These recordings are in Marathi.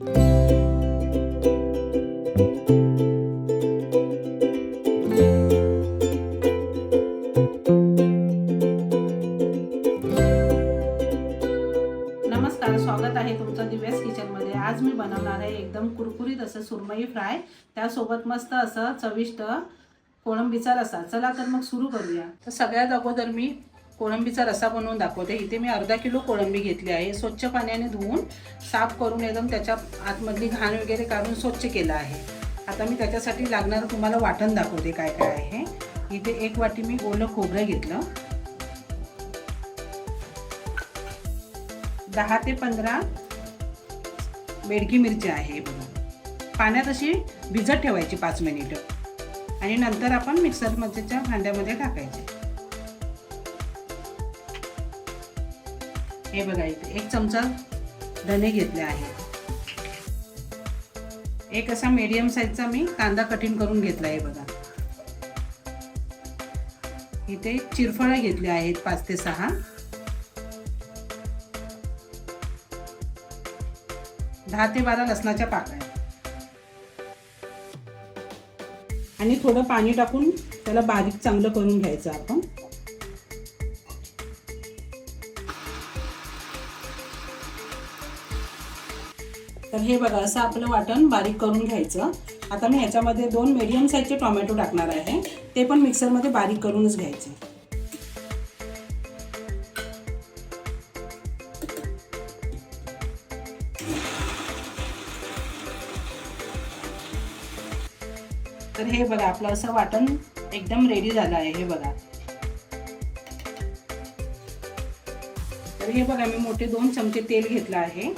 नमस्कार स्वागत आहे तुमचं दिव्यास किचनमध्ये. आज मी बनवणार आहे एकदम कुरकुरीत असं सुरमई फ्राय. त्यासोबत मस्त असं चविष्ट कोळंबीचा रसा. चला तर मग सुरू करूया. तर सगळ्यात अगोदर मी कोळंबीचा रसा बनवून दाखवते. इथे मी अर्धा किलो कोळंबी घेतली आहे. स्वच्छ पाण्याने धुवून साफ करून एकदम त्याच्या आतमधली घाण वगैरे काढून स्वच्छ केलं आहे. आता मी त्याच्यासाठी लागणारं तुम्हाला वाटण दाखवते काय काय आहे. इथे एक वाटी मी ओलं खोबरं घेतलं. दहा ते पंधरा बेडकी मिरची आहे पाण्यात अशी भिजत ठेवायची पाच मिनिटं. आणि नंतर आपण मिक्सरमध्येच्या भांड्यामध्ये टाकायचे. हे बघा इथे. एक चमचा धने घेतले आहे. एक असा मीडियम साईजचा मी कांदा कटिंग करून घेतला आहे बघा. इथे चिरफळं घेतले आहेत पाच ते सहा. दहा ते बारा लसणाच्या पाकळ्या. आणि थोडं पाणी टाकून त्याला बारीक चांगलं करून घ्यायचं आपण. तर हे बघा असं आपलं वाटण बारीक करून घ्यायचं. आता मी ह्याच्यामध्ये दोन मिडियम साईजचे टोमॅटो टाकणार आहे. ते पण मिक्सरमध्ये बारीक करूनच घ्यायचे. तर हे बघा आपलं असं वाटण एकदम रेडी झालं आहे हे बघा. तर हे बघा मी मोठे दोन चमचे तेल घेतलं आहे.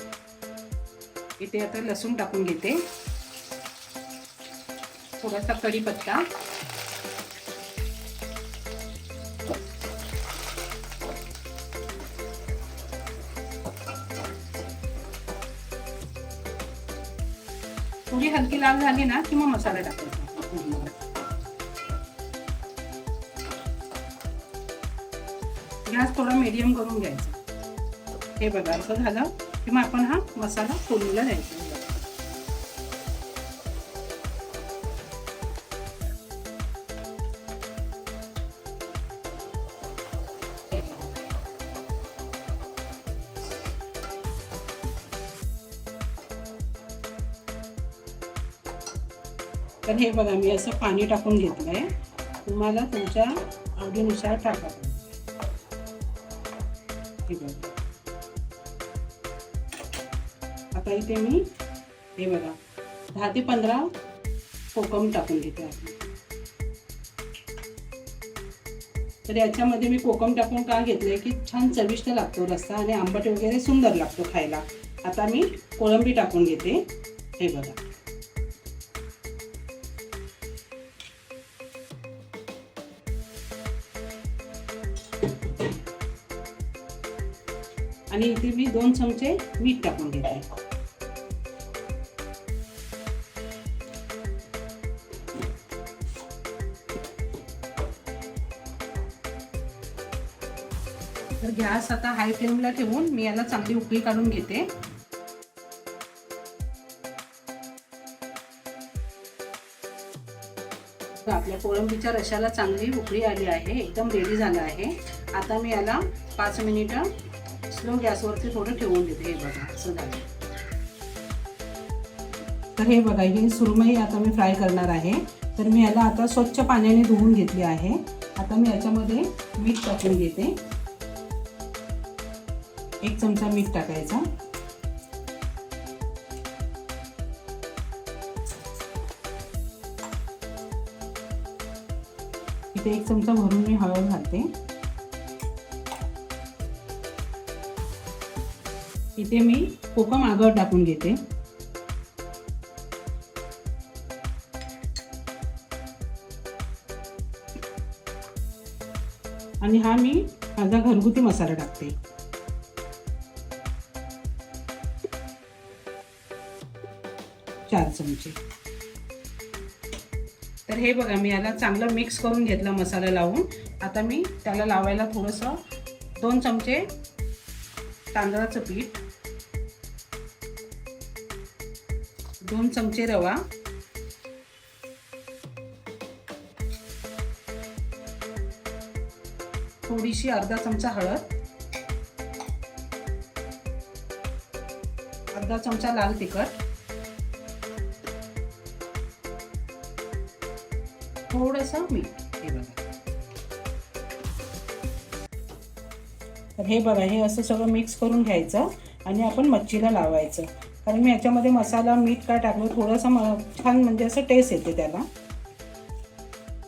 इथे आता लसूण टाकून घेते. थोडासा कढीपत्ता. थोडी हलकी लाल झाली ना की मग मसाला टाकायचा गॅस थोडा मीडियम करून घ्यायचा. हे बघा असं झालं. की मग आपण हा मसाला फोडणीला द्यायचा. तर हे बघा मी असं पाणी टाकून घेतलं आहे तुम्हाला तुमच्या आवडीनुसार टाका हे बघा. आता इथे मी हे बघा. दहा ते पंधरा कोकम टाकून घेते आपण तर याच्यामध्ये मी कोकम टाकून का घेतलंय की छान चविष्ट लागतो रस्सा आणि आंबट वगैरे सुंदर लागतो खायला. आता मी कोळंबी टाकून घेते हे बघा. आणि इथे मी दोन चमचे मीठ टाकून घेते. गॅस आता हाय फ्लेमला ठेवून मी याला चांगली उकळी काढून घेते. आपल्या कोळंबीच्या रशाला चांगली उकळी आली आहे एकदम रेडी झालं आहे. आता मी याला पाच मिनिटं स्लो गॅसवरती थोडं ठेवून देते हे बघा असं झालं. तर हे बघा ही सुरमई आता मी फ्राय करणार आहे. तर मी याला आता स्वच्छ पाण्याने धुवून घेतली आहे. आता मी याच्यामध्ये मीठ टाकून घेते. एक चमचा मीठ टाकायचा. इथे एक चमचा भरून मी हळद घालते. इथे मी कोकम आगळ टाकून घेते. आणि हा मी माझा घरगुती मसाला टाकते. चार चमचे. तर हे बघा मी याला चांगलं मिक्स करून घेतलं मसाला लावून. आता मी त्याला लावायला थोडंसं दोन चमचे तांदळाचं पीठ दोन चमचे रवा थोडीशी अर्धा चमचा हळद अर्धा चमचा लाल तिखट थोडस मीठ हे बघा. तर हे बघा हे असं सगळं मिक्स करून घ्यायचं आणि आपण मच्छीला लावायचं. कारण मी याच्यामध्ये मसाला मीठ काय टाकलं थोडंसं म छान म्हणजे असं टेस्ट येते त्याला.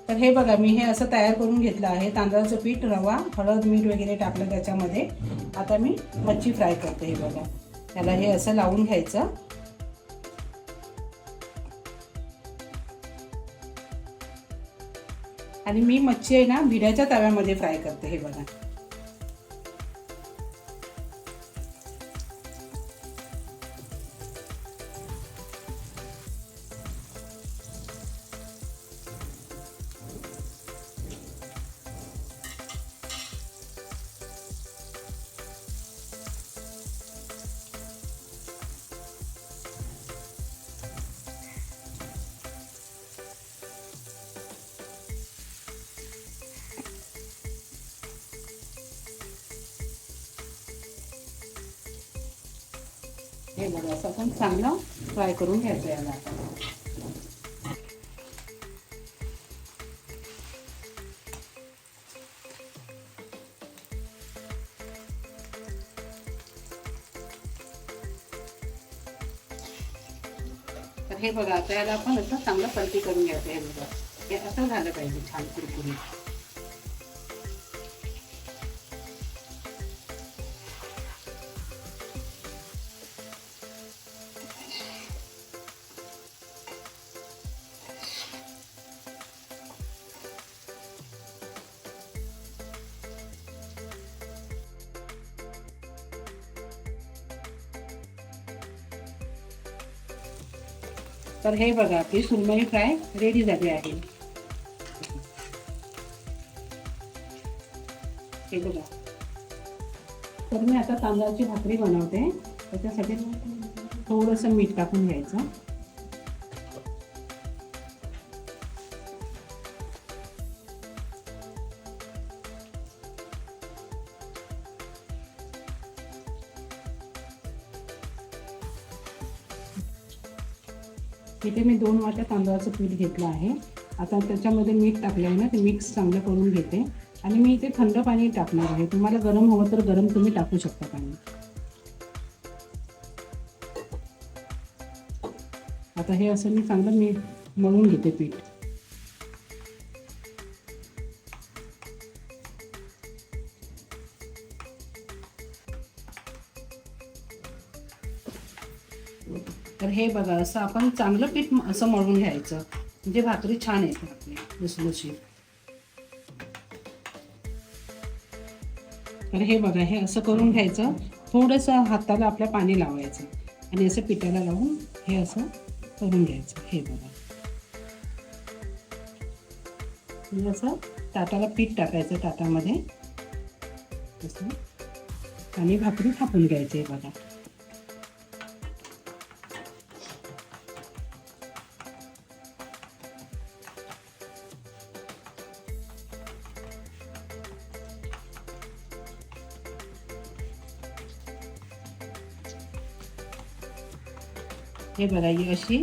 तर हे बघा मी हे असं तयार करून घेतलं आहे. तांदळाचं पीठ रवा हळद मीठ वगैरे टाकलं त्याच्यामध्ये. आता मी मच्छी फ्राय करते हे बघा. त्याला हे असं लावून घ्यायचं. आणि मी मच्छी आहे ना भिड्याच्या तव्यामध्ये फ्राय करते हे बघा. हे बघा असं आपण चांगलं फ्राय करून घ्यायचं याला तर हे बघा आता याला आपण असं चांगलं पलटी करून घ्यायचं हे बघा. हे असं झालं पाहिजे छान कुरकुरीत. तर हे बघा आपली सुरमई फ्राय रेडी झाली आहे. हे बघा. तर मी आता तांदळाची भाकरी बनवते. त्याच्यासाठी थोडंसं मीठ टाकून घ्यायचं. इथे मी दोन वाट्या तांदळाचं पीठ घेतलं आहे. आता त्याच्यामध्ये मीठ टाकलं आहे ना ते मिक्स चांगलं करून घेते. आणि मी इथे थंड पाणी टाकणार आहे. तुम्हाला गरम हवं तर गरम तुम्ही टाकू शकता पाणी. आता हे असं मी चांगलं मी मळून घेते पीठ. तर हे बघा असं आपण चांगलं पीठ असं मळून घ्यायचं. म्हणजे भाकरी छान येते आपली लुसलुशीत तर हे बघा हे असं करून घ्यायचं. थोडंसं हाताला आपल्या पाणी लावायचं. आणि असं पिठाला लावून हे असं करून घ्यायचं. हे बघा. असं ताटाला पीठ टाकायचं ताटामध्ये. असं आणि भाकरी थापून घ्यायची हे बघा. हे बघा ही अशी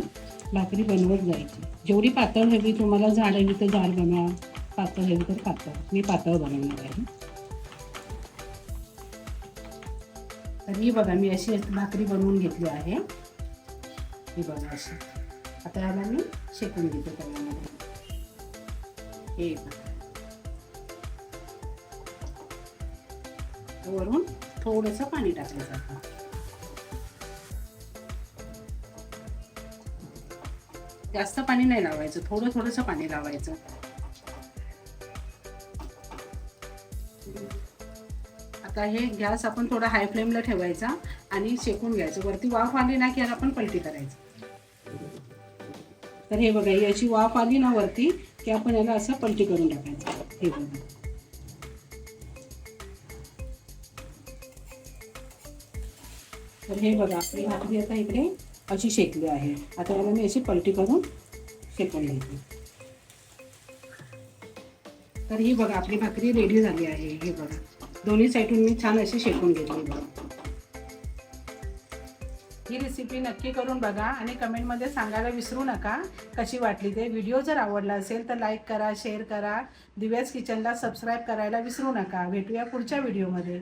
भाकरी बनवत जायची. जेवढी पातळ हवी तुम्हाला झाड हवी तर झाड बनवा पातळ हवी तर पातळ. मी पातळ बनवणार आहे. तर ही बघा मी अशी भाकरी बनवून घेतली आहे. ही बघा अशी. आता याला मी शेकून घेते तव्यामध्ये हे बघा. वरून थोडंसं पाणी टाकलं जातं जास्त पाणी नाही लावायचं थोडं थोडंसं पाणी लावायचं. आता हे गॅस आपण थोडा हाय फ्लेमला ठेवायचा आणि शेकून घ्यायचं. वरती वाफ आली ना की याला आपण पलटी करायचं. तर हे बघा ही अशी वाफ आली ना वरती की आपण याला असं पलटी करून टाकायचं. हे बघा. तर हे बघा आपली भाकरी आता इकडे अशी शेकली आहे. आता याला मी अशी पलटी करून शेकून घेते. तर ही बघा आपली भाकरी रेडी झाली आहे. हे बघा. दोन्ही साईडून मी छान अशी शेकून घेतली बघा. ही रेसिपी नक्की करून बघा आणि कमेंटमध्ये सांगायला विसरू नका. कशी वाटली ते व्हिडिओ जर आवडला असेल तर लाईक करा शेअर करा. दिव्यास किचनला सबस्क्राईब करायला विसरू नका. भेटूया पुढच्या व्हिडिओमध्ये